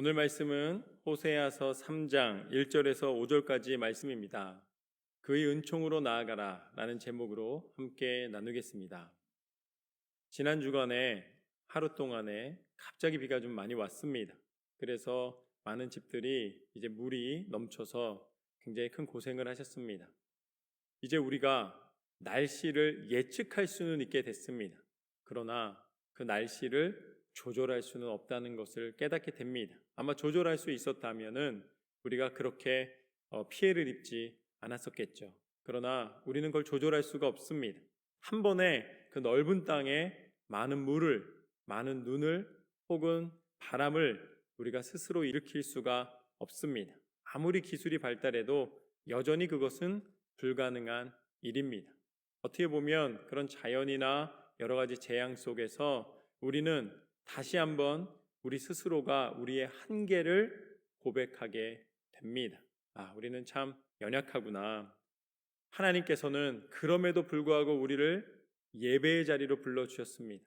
오늘 말씀은 호세아서 3장 1절에서 5절까지의 말씀입니다. 그의 은총으로 나아가라 라는 제목으로 함께 나누겠습니다. 지난 주간에 하루 동안에 갑자기 비가 좀 많이 왔습니다. 그래서 많은 집들이 이제 물이 넘쳐서 굉장히 큰 고생을 하셨습니다. 이제 우리가 날씨를 예측할 수는 있게 됐습니다. 그러나 그 날씨를 조절할 수는 없다는 것을 깨닫게 됩니다. 아마 조절할 수 있었다면은 우리가 그렇게 어, 피해를 입지 않았었겠죠. 그러나 우리는 그걸 조절할 수가 없습니다. 한 번에 그 넓은 땅에 많은 물을, 많은 눈을 혹은 바람을 우리가 스스로 일으킬 수가 없습니다. 아무리 기술이 발달해도 여전히 그것은 불가능한 일입니다. 어떻게 보면 그런 자연이나 여러 가지 재앙 속에서 우리는 다시 한번 우리 스스로가 우리의 한계를 고백하게 됩니다. 아, 우리는 참 연약하구나. 하나님께서는 그럼에도 불구하고 우리를 예배의 자리로 불러주셨습니다.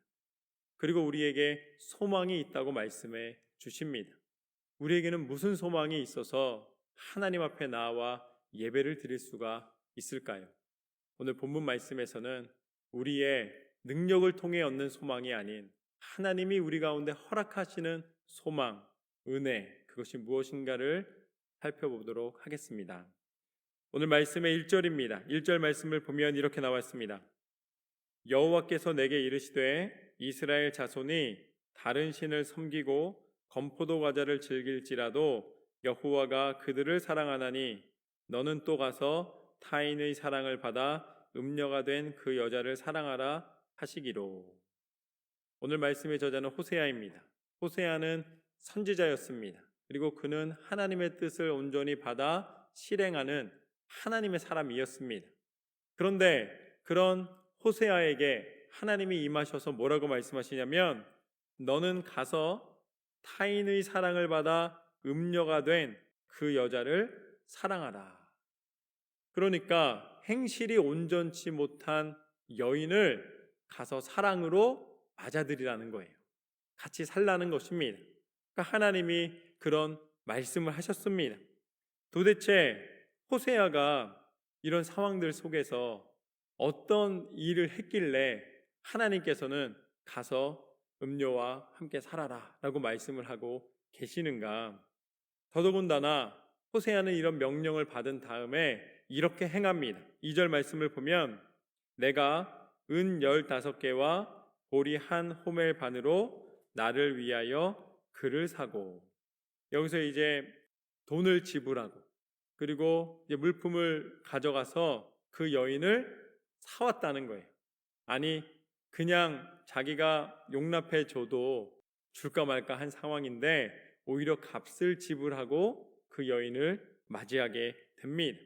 그리고 우리에게 소망이 있다고 말씀해 주십니다. 우리에게는 무슨 소망이 있어서 하나님 앞에 나와 예배를 드릴 수가 있을까요? 오늘 본문 말씀에서는 우리의 능력을 통해 얻는 소망이 아닌 하나님이 우리 가운데 허락하시는 소망, 은혜, 그것이 무엇인가를 살펴보도록 하겠습니다. 오늘 말씀의 1절입니다. 1절 말씀을 보면 이렇게 나왔습니다. 여호와께서 내게 이르시되 이스라엘 자손이 다른 신을 섬기고 건포도 과자를 즐길지라도 여호와가 그들을 사랑하나니 너는 또 가서 타인의 사랑을 받아 음녀가 된 그 여자를 사랑하라 하시기로. 오늘 말씀의 저자는 호세아입니다. 호세아는 선지자였습니다. 그리고 그는 하나님의 뜻을 온전히 받아 실행하는 하나님의 사람이었습니다. 그런데 그런 호세아에게 하나님이 임하셔서 뭐라고 말씀하시냐면 너는 가서 타인의 사랑을 받아 음녀가 된 그 여자를 사랑하라. 그러니까 행실이 온전치 못한 여인을 가서 사랑으로 맞아들이라는 거예요. 같이 살라는 것입니다. 그러니까 하나님이 그런 말씀을 하셨습니다. 도대체 호세아가 이런 상황들 속에서 어떤 일을 했길래 하나님께서는 가서 음료와 함께 살아라 라고 말씀을 하고 계시는가. 더더군다나 호세아는 이런 명령을 받은 다음에 이렇게 행합니다. 2절 말씀을 보면 내가 은 열다섯 개와 보리 한 호멜 반으로 나를 위하여 그를 사고 여기서 이제 돈을 지불하고 그리고 물품을 가져가서 그 여인을 사왔다는 거예요. 아니 그냥 자기가 용납해 줘도 줄까 말까 한 상황인데 오히려 값을 지불하고 그 여인을 맞이하게 됩니다.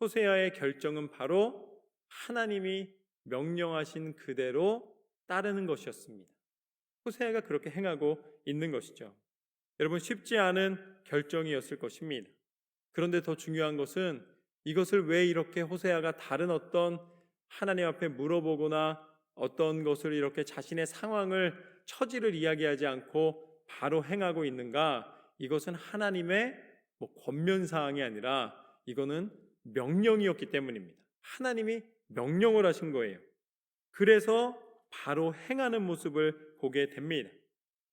호세아의 결정은 바로 하나님이 명령하신 그대로 따르는 것이었습니다. 호세아가 그렇게 행하고 있는 것이죠. 여러분 쉽지 않은 결정이었을 것입니다. 그런데 더 중요한 것은 이것을 왜 이렇게 호세아가 다른 어떤 하나님 앞에 물어보거나 어떤 것을 이렇게 자신의 상황을 처지를 이야기하지 않고 바로 행하고 있는가? 이것은 하나님의 뭐 권면 사항이 아니라 이거는 명령이었기 때문입니다. 하나님이 명령을 하신 거예요. 그래서 바로 행하는 모습을 보게 됩니다.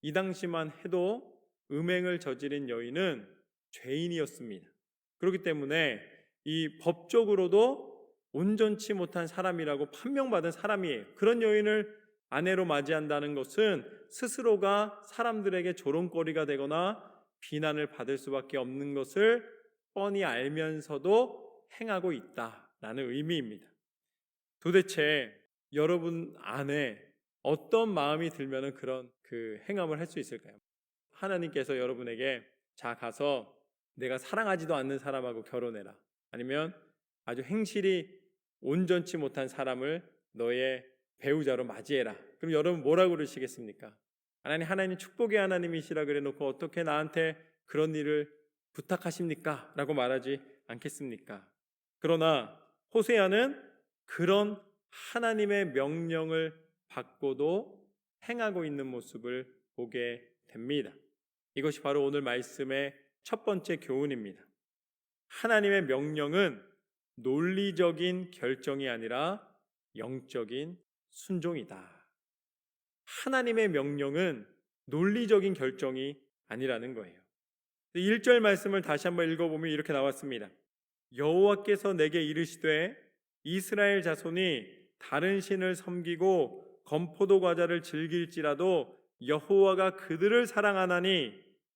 이 당시만 해도 음행을 저지른 여인은 죄인이었습니다. 그렇기 때문에 이 법적으로도 온전치 못한 사람이라고 판명받은 사람이에요. 그런 여인을 아내로 맞이한다는 것은 스스로가 사람들에게 조롱거리가 되거나 비난을 받을 수밖에 없는 것을 뻔히 알면서도 행하고 있다라는 의미입니다. 도대체 여러분 안에 어떤 마음이 들면 그런 그 행함을 할 수 있을까요? 하나님께서 여러분에게 자 가서 내가 사랑하지도 않는 사람하고 결혼해라. 아니면 아주 행실이 온전치 못한 사람을 너의 배우자로 맞이해라. 그럼 여러분 뭐라고 그러시겠습니까? 하나님 하나님 축복의 하나님이시라 그래 놓고 어떻게 나한테 그런 일을 부탁하십니까? 라고 말하지 않겠습니까? 그러나 호세아는 그런 하나님의 명령을 받고도 행하고 있는 모습을 보게 됩니다. 이것이 바로 오늘 말씀의 첫 번째 교훈입니다. 하나님의 명령은 논리적인 결정이 아니라 영적인 순종이다. 하나님의 명령은 논리적인 결정이 아니라는 거예요. 1절 말씀을 다시 한번 읽어보면 이렇게 나왔습니다. 여호와께서 내게 이르시되 이스라엘 자손이 다른 신을 섬기고 건포도 과자를 즐길지라도 여호와가 그들을 사랑하나니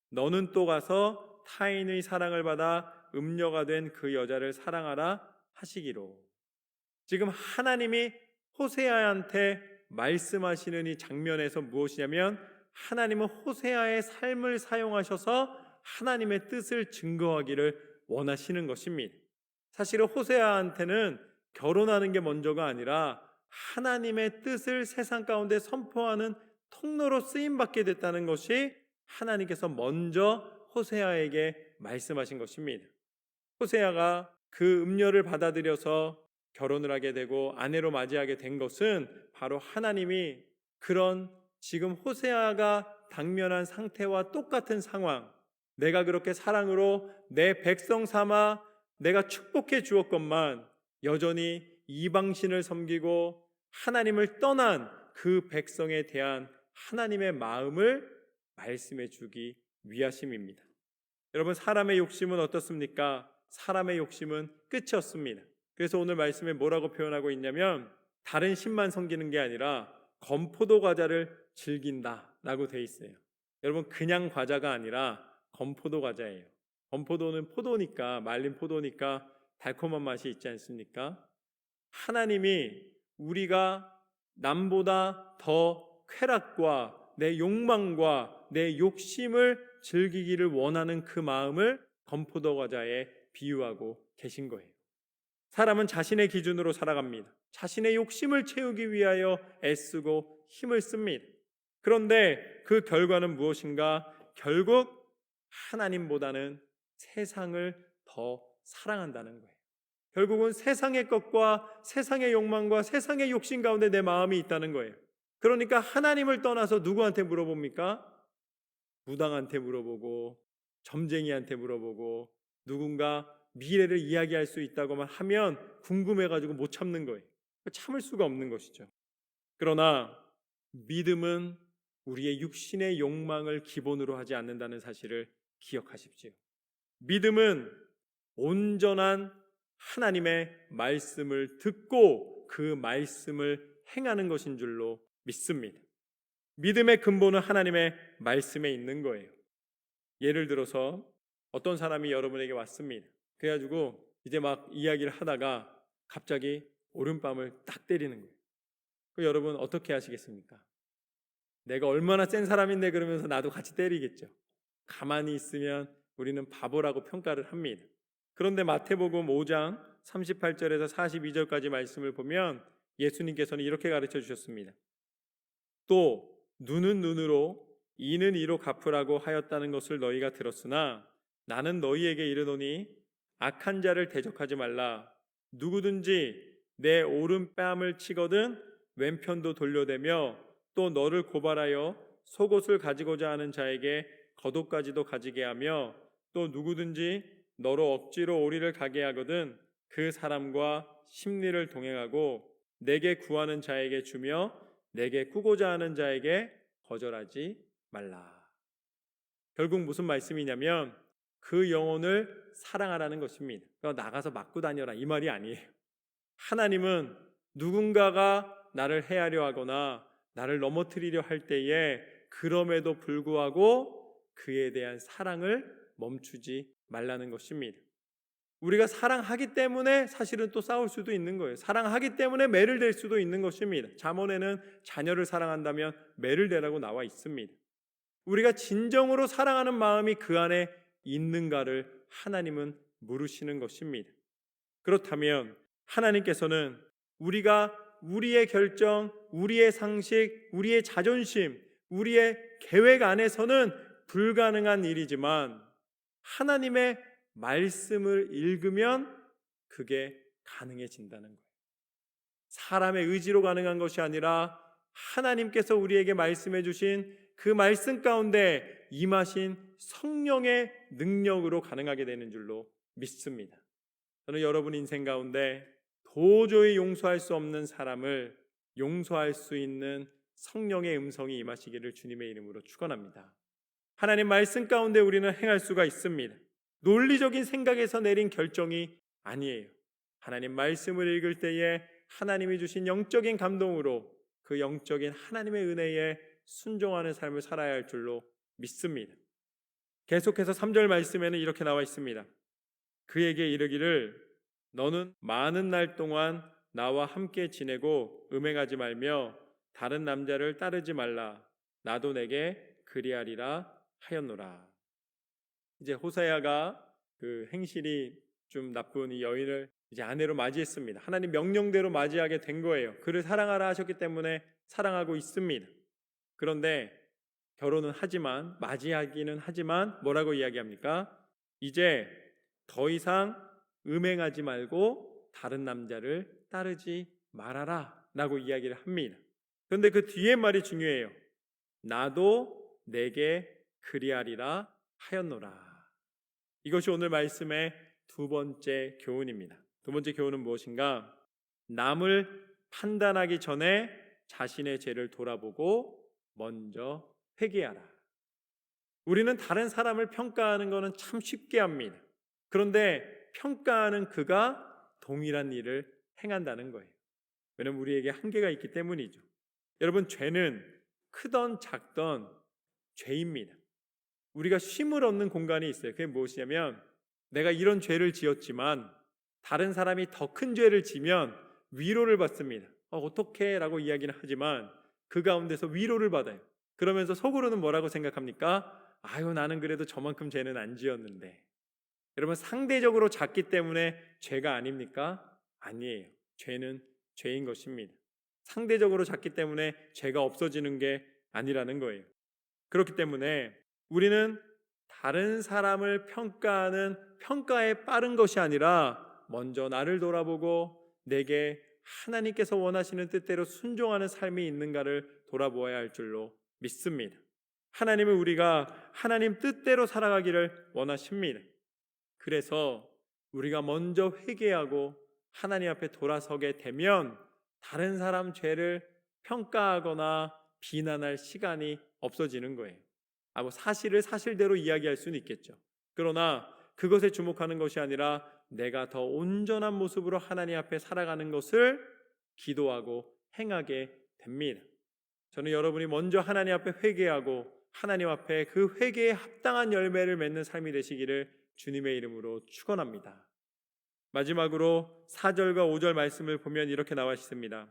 너는 또 가서 타인의 사랑을 받아 음녀가 된 그 여자를 사랑하라 하시기로. 지금 하나님이 호세아한테 말씀하시는 이 장면에서 무엇이냐면 하나님은 호세아의 삶을 사용하셔서 하나님의 뜻을 증거하기를 원하시는 것입니다. 사실은 호세아한테는 결혼하는 게 먼저가 아니라 하나님의 뜻을 세상 가운데 선포하는 통로로 쓰임 받게 됐다는 것이 하나님께서 먼저 호세아에게 말씀하신 것입니다. 호세아가 그 음료를 받아들여서 결혼을 하게 되고 아내로 맞이하게 된 것은 바로 하나님이 그런 지금 호세아가 당면한 상태와 똑같은 상황, 내가 그렇게 사랑으로 내 백성 삼아 내가 축복해 주었건만 여전히 이방신을 섬기고 하나님을 떠난 그 백성에 대한 하나님의 마음을 말씀해 주기 위하심입니다. 여러분, 사람의 욕심은 어떻습니까? 사람의 욕심은 끝이 없습니다. 그래서 오늘 말씀에 뭐라고 표현하고 있냐면 다른 신만 섬기는 게 아니라 건포도 과자를 즐긴다 라고 돼 있어요. 여러분 그냥 과자가 아니라 건포도 과자예요. 건포도는 포도니까 말린 포도니까 달콤한 맛이 있지 않습니까? 하나님이 우리가 남보다 더 쾌락과 내 욕망과 내 욕심을 즐기기를 원하는 그 마음을 건포도 과자에 비유하고 계신 거예요. 사람은 자신의 기준으로 살아갑니다. 자신의 욕심을 채우기 위하여 애쓰고 힘을 씁니다. 그런데 그 결과는 무엇인가? 결국 하나님보다는 세상을 더 사랑한다는 거예요. 결국은 세상의 것과 세상의 욕망과 세상의 욕심 가운데 내 마음이 있다는 거예요. 그러니까 하나님을 떠나서 누구한테 물어봅니까? 무당한테 물어보고 점쟁이한테 물어보고 누군가 미래를 이야기할 수 있다고만 하면 궁금해가지고 못 참는 거예요. 참을 수가 없는 것이죠. 그러나 믿음은 우리의 육신의 욕망을 기본으로 하지 않는다는 사실을 기억하십시오. 믿음은 온전한 하나님의 말씀을 듣고 그 말씀을 행하는 것인 줄로 믿습니다. 믿음의 근본은 하나님의 말씀에 있는 거예요. 예를 들어서 어떤 사람이 여러분에게 왔습니다. 그래가지고 이제 막 이야기를 하다가 갑자기 오른밤을 딱 때리는 거예요. 그 여러분 어떻게 하시겠습니까? 내가 얼마나 센 사람인데 그러면서 나도 같이 때리겠죠. 가만히 있으면 우리는 바보라고 평가를 합니다. 그런데 마태복음 5장 38절에서 42절까지 말씀을 보면 예수님께서는 이렇게 가르쳐 주셨습니다. 또 눈은 눈으로 이는 이로 갚으라고 하였다는 것을 너희가 들었으나 나는 너희에게 이르노니 악한 자를 대적하지 말라 누구든지 내 오른뺨을 치거든 왼편도 돌려대며 또 너를 고발하여 속옷을 가지고자 하는 자에게 겉옷까지도 가지게 하며 또 누구든지 너로 억지로 오리를 가게 하거든 그 사람과 심리를 동행하고 내게 구하는 자에게 주며 내게 꾸고자 하는 자에게 거절하지 말라. 결국 무슨 말씀이냐면 그 영혼을 사랑하라는 것입니다. 그러니까 나가서 맞고 다녀라 이 말이 아니에요. 하나님은 누군가가 나를 해하려 하거나 나를 넘어뜨리려 할 때에 그럼에도 불구하고 그에 대한 사랑을 멈추지 말라는 것입니다. 우리가 사랑하기 때문에 사실은 또 싸울 수도 있는 거예요. 사랑하기 때문에 매를 댈 수도 있는 것입니다. 잠언에는 자녀를 사랑한다면 매를 대라고 나와 있습니다. 우리가 진정으로 사랑하는 마음이 그 안에 있는가를 하나님은 물으시는 것입니다. 그렇다면 하나님께서는 우리가 우리의 결정, 우리의 상식, 우리의 자존심, 우리의 계획 안에서는 불가능한 일이지만 하나님의 말씀을 읽으면 그게 가능해진다는 거예요. 사람의 의지로 가능한 것이 아니라 하나님께서 우리에게 말씀해 주신 그 말씀 가운데 임하신 성령의 능력으로 가능하게 되는 줄로 믿습니다. 저는 여러분 인생 가운데 도저히 용서할 수 없는 사람을 용서할 수 있는 성령의 음성이 임하시기를 주님의 이름으로 축원합니다. 하나님 말씀 가운데 우리는 행할 수가 있습니다. 논리적인 생각에서 내린 결정이 아니에요. 하나님 말씀을 읽을 때에 하나님이 주신 영적인 감동으로 그 영적인 하나님의 은혜에 순종하는 삶을 살아야 할 줄로 믿습니다. 계속해서 3절 말씀에는 이렇게 나와 있습니다. 그에게 이르기를 너는 많은 날 동안 나와 함께 지내고 음행하지 말며 다른 남자를 따르지 말라. 나도 내게 그리하리라 하였노라. 이제 호사야가 그 행실이 좀 나쁜 이 여인을 이제 아내로 맞이했습니다. 하나님 명령대로 맞이하게 된 거예요. 그를 사랑하라 하셨기 때문에 사랑하고 있습니다. 그런데 결혼은 하지만 맞이하기는 하지만 뭐라고 이야기합니까? 이제 더 이상 음행하지 말고 다른 남자를 따르지 말아라 라고 이야기를 합니다. 그런데 그 뒤에 말이 중요해요. 나도 내게 그리하리라 하였노라. 이것이 오늘 말씀의 두 번째 교훈입니다. 두 번째 교훈은 무엇인가? 남을 판단하기 전에 자신의 죄를 돌아보고 먼저 회개하라. 우리는 다른 사람을 평가하는 것은 참 쉽게 합니다. 그런데 평가하는 그가 동일한 일을 행한다는 거예요. 왜냐하면 우리에게 한계가 있기 때문이죠. 여러분, 죄는 크던 작던 죄입니다. 우리가 쉼을 얻는 공간이 있어요. 그게 무엇이냐면 내가 이런 죄를 지었지만 다른 사람이 더 큰 죄를 지면 위로를 받습니다. 어, 어떻게? 라고 이야기는 하지만 그 가운데서 위로를 받아요. 그러면서 속으로는 뭐라고 생각합니까? 아유, 나는 그래도 저만큼 죄는 안 지었는데. 여러분, 상대적으로 작기 때문에 죄가 아닙니까? 아니에요. 죄는 죄인 것입니다. 상대적으로 작기 때문에 죄가 없어지는 게 아니라는 거예요. 그렇기 때문에 우리는 다른 사람을 평가하는 평가에 빠른 것이 아니라 먼저 나를 돌아보고 내게 하나님께서 원하시는 뜻대로 순종하는 삶이 있는가를 돌아보아야 할 줄로 믿습니다. 하나님은 우리가 하나님 뜻대로 살아가기를 원하십니다. 그래서 우리가 먼저 회개하고 하나님 앞에 돌아서게 되면 다른 사람 죄를 평가하거나 비난할 시간이 없어지는 거예요. 아, 뭐 사실을 사실대로 이야기할 수는 있겠죠. 그러나 그것에 주목하는 것이 아니라 내가 더 온전한 모습으로 하나님 앞에 살아가는 것을 기도하고 행하게 됩니다. 저는 여러분이 먼저 하나님 앞에 회개하고 하나님 앞에 그 회개에 합당한 열매를 맺는 삶이 되시기를 주님의 이름으로 축원합니다. 마지막으로 4절과 5절 말씀을 보면 이렇게 나와 있습니다.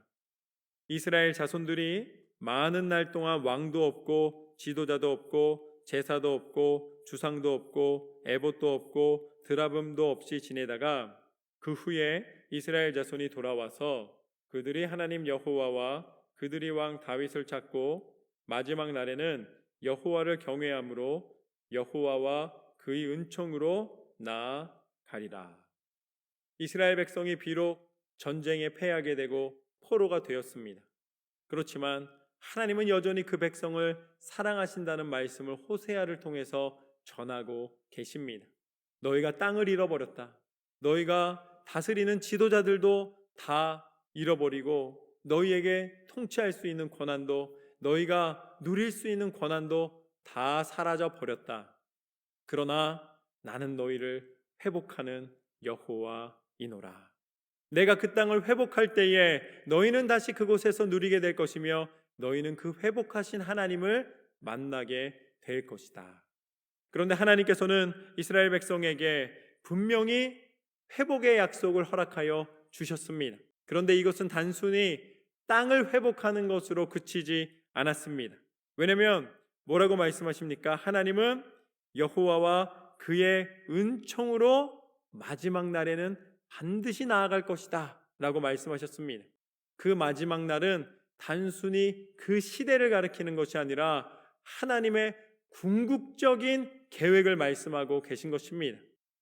이스라엘 자손들이 많은 날 동안 왕도 없고 지도자도 없고 제사도 없고 주상도 없고 에봇도 없고 드라붐도 없이 지내다가 그 후에 이스라엘 자손이 돌아와서 그들이 하나님 여호와와 그들이 왕 다윗을 찾고 마지막 날에는 여호와를 경외함으로 여호와와 그의 은총으로 나아가리라. 이스라엘 백성이 비록 전쟁에 패하게 되고 포로가 되었습니다. 그렇지만 하나님은 여전히 그 백성을 사랑하신다는 말씀을 호세아를 통해서 전하고 계십니다. 너희가 땅을 잃어버렸다. 너희가 다스리는 지도자들도 다 잃어버리고 너희에게 통치할 수 있는 권한도 너희가 누릴 수 있는 권한도 다 사라져 버렸다. 그러나 나는 너희를 회복하는 여호와이노라. 내가 그 땅을 회복할 때에 너희는 다시 그곳에서 누리게 될 것이며 너희는 그 회복하신 하나님을 만나게 될 것이다. 그런데 하나님께서는 이스라엘 백성에게 분명히 회복의 약속을 허락하여 주셨습니다. 그런데 이것은 단순히 땅을 회복하는 것으로 그치지 않았습니다. 왜냐하면 뭐라고 말씀하십니까? 하나님은 여호와와 그의 은총으로 마지막 날에는 반드시 나아갈 것이다. 라고 말씀하셨습니다. 그 마지막 날은 단순히 그 시대를 가리키는 것이 아니라 하나님의 궁극적인 계획을 말씀하고 계신 것입니다.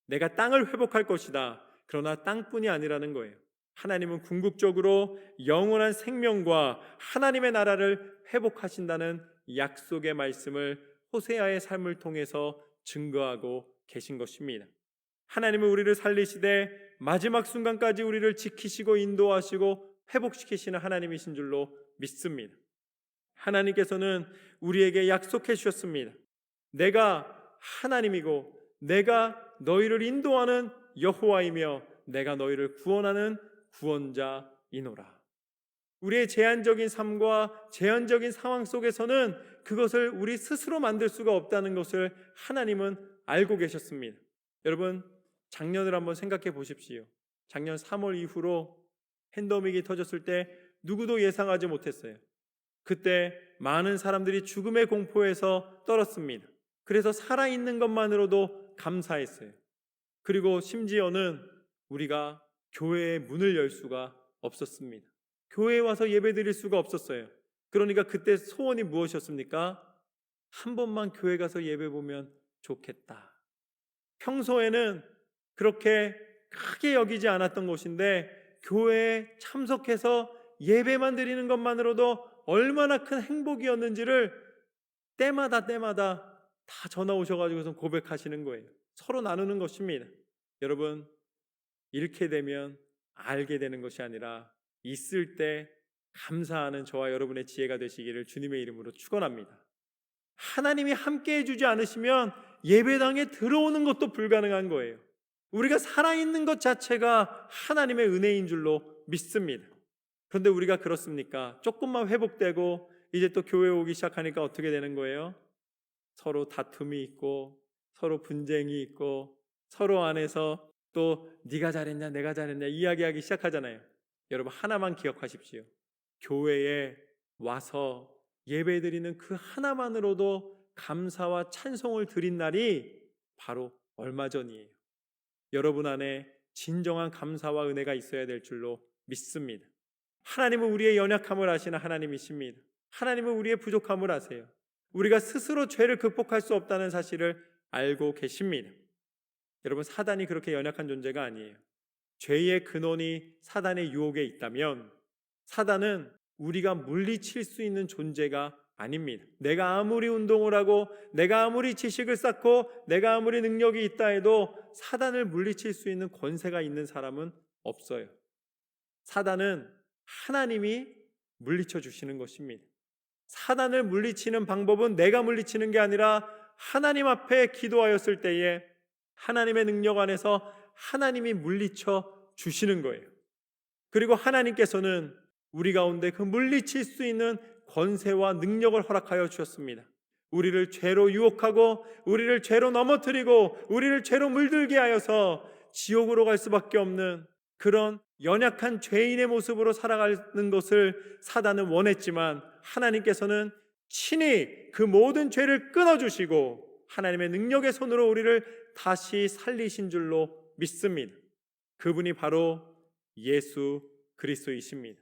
내가 땅을 회복할 것이다. 그러나 땅뿐이 아니라는 거예요. 하나님은 궁극적으로 영원한 생명과 하나님의 나라를 회복하신다는 약속의 말씀을 호세아의 삶을 통해서 증거하고 계신 것입니다. 하나님은 우리를 살리시되 마지막 순간까지 우리를 지키시고 인도하시고 회복시키시는 하나님이신 줄로 믿습니다. 하나님께서는 우리에게 약속해 주셨습니다. 내가 하나님이고 내가 너희를 인도하는 여호와이며 내가 너희를 구원하는 구원자이노라. 우리의 제한적인 삶과 제한적인 상황 속에서는 그것을 우리 스스로 만들 수가 없다는 것을 하나님은 알고 계셨습니다. 여러분, 작년을 한번 생각해 보십시오. 작년 3월 이후로 팬데믹이 터졌을 때 누구도 예상하지 못했어요. 그때 많은 사람들이 죽음의 공포에서 떨었습니다. 그래서 살아있는 것만으로도 감사했어요. 그리고 심지어는 우리가 교회의 문을 열 수가 없었습니다. 교회에 와서 예배 드릴 수가 없었어요. 그러니까 그때 소원이 무엇이었습니까? 한 번만 교회 가서 예배 보면 좋겠다. 평소에는 그렇게 크게 여기지 않았던 곳인데 교회에 참석해서 예배만 드리는 것만으로도 얼마나 큰 행복이었는지를 때마다 때마다 다 전화 오셔가지고서 고백하시는 거예요. 서로 나누는 것입니다. 여러분, 잃게 되면 알게 되는 것이 아니라 있을 때 감사하는 저와 여러분의 지혜가 되시기를 주님의 이름으로 축원합니다. 하나님이 함께 해주지 않으시면 예배당에 들어오는 것도 불가능한 거예요. 우리가 살아있는 것 자체가 하나님의 은혜인 줄로 믿습니다. 그런데 우리가 그렇습니까? 조금만 회복되고 이제 또 교회 오기 시작하니까 어떻게 되는 거예요? 서로 다툼이 있고 서로 분쟁이 있고 서로 안에서 또 네가 잘했냐 내가 잘했냐 이야기하기 시작하잖아요. 여러분 하나만 기억하십시오. 교회에 와서 예배드리는 그 하나만으로도 감사와 찬송을 드린 날이 바로 얼마 전이에요. 여러분 안에 진정한 감사와 은혜가 있어야 될 줄로 믿습니다. 하나님은 우리의 연약함을 아시는 하나님이십니다. 하나님은 우리의 부족함을 아세요. 우리가 스스로 죄를 극복할 수 없다는 사실을 알고 계십니다. 여러분, 사단이 그렇게 연약한 존재가 아니에요. 죄의 근원이 사단의 유혹에 있다면 사단은 우리가 물리칠 수 있는 존재가 아닙니다. 내가 아무리 운동을 하고 내가 아무리 지식을 쌓고 내가 아무리 능력이 있다 해도 사단을 물리칠 수 있는 권세가 있는 사람은 없어요. 사단은 하나님이 물리쳐 주시는 것입니다. 사단을 물리치는 방법은 내가 물리치는 게 아니라 하나님 앞에 기도하였을 때에 하나님의 능력 안에서 하나님이 물리쳐 주시는 거예요. 그리고 하나님께서는 우리 가운데 그 물리칠 수 있는 권세와 능력을 허락하여 주셨습니다. 우리를 죄로 유혹하고 우리를 죄로 넘어뜨리고 우리를 죄로 물들게 하여서 지옥으로 갈 수밖에 없는 그런 연약한 죄인의 모습으로 살아가는 것을 사단은 원했지만 하나님께서는 친히 그 모든 죄를 끊어주시고 하나님의 능력의 손으로 우리를 다시 살리신 줄로 믿습니다. 그분이 바로 예수 그리스도이십니다.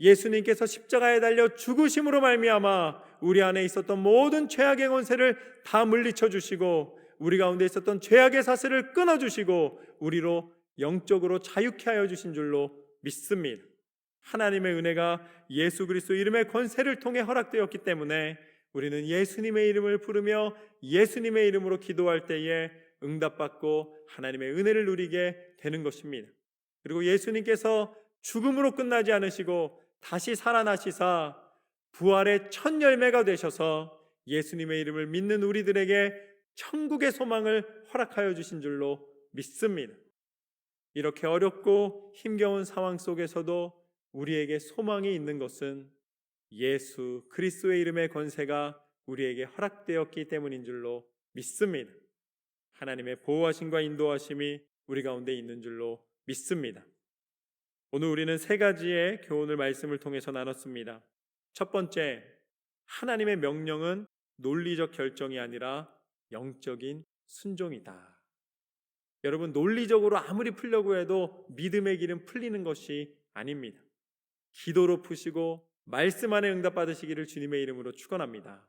예수님께서 십자가에 달려 죽으심으로 말미암아 우리 안에 있었던 모든 죄악의 권세를 다 물리쳐 주시고 우리 가운데 있었던 죄악의 사슬을 끊어 주시고 우리로 영적으로 자유케 하여 주신 줄로 믿습니다. 하나님의 은혜가 예수 그리스도 이름의 권세를 통해 허락되었기 때문에 우리는 예수님의 이름을 부르며 예수님의 이름으로 기도할 때에 응답받고 하나님의 은혜를 누리게 되는 것입니다. 그리고 예수님께서 죽음으로 끝나지 않으시고 다시 살아나시사 부활의 첫 열매가 되셔서 예수님의 이름을 믿는 우리들에게 천국의 소망을 허락하여 주신 줄로 믿습니다. 이렇게 어렵고 힘겨운 상황 속에서도 우리에게 소망이 있는 것은 예수 그리스도의 이름의 권세가 우리에게 허락되었기 때문인 줄로 믿습니다. 하나님의 보호하심과 인도하심이 우리 가운데 있는 줄로 믿습니다. 오늘 우리는 세 가지의 교훈을 말씀을 통해서 나눴습니다. 첫 번째, 하나님의 명령은 논리적 결정이 아니라 영적인 순종이다. 여러분, 논리적으로 아무리 풀려고 해도 믿음의 길은 풀리는 것이 아닙니다. 기도로 푸시고 말씀 안에 응답 받으시기를 주님의 이름으로 축원합니다.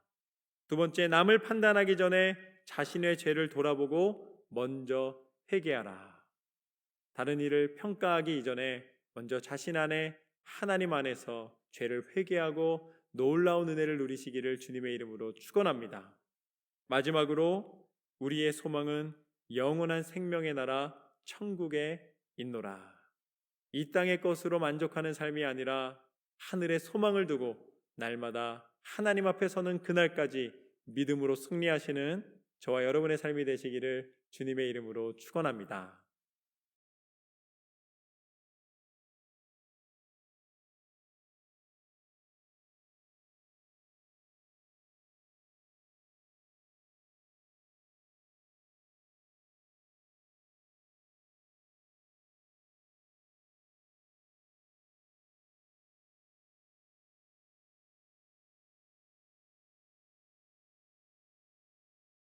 두 번째, 남을 판단하기 전에 자신의 죄를 돌아보고 먼저 회개하라. 다른 일을 평가하기 이전에 먼저 자신 안에 하나님 안에서 죄를 회개하고 놀라운 은혜를 누리시기를 주님의 이름으로 축원합니다. 마지막으로 우리의 소망은 영원한 생명의 나라 천국에 있노라. 이 땅의 것으로 만족하는 삶이 아니라 하늘의 소망을 두고 날마다 하나님 앞에 서는 그날까지 믿음으로 승리하시는 저와 여러분의 삶이 되시기를 주님의 이름으로 축원합니다.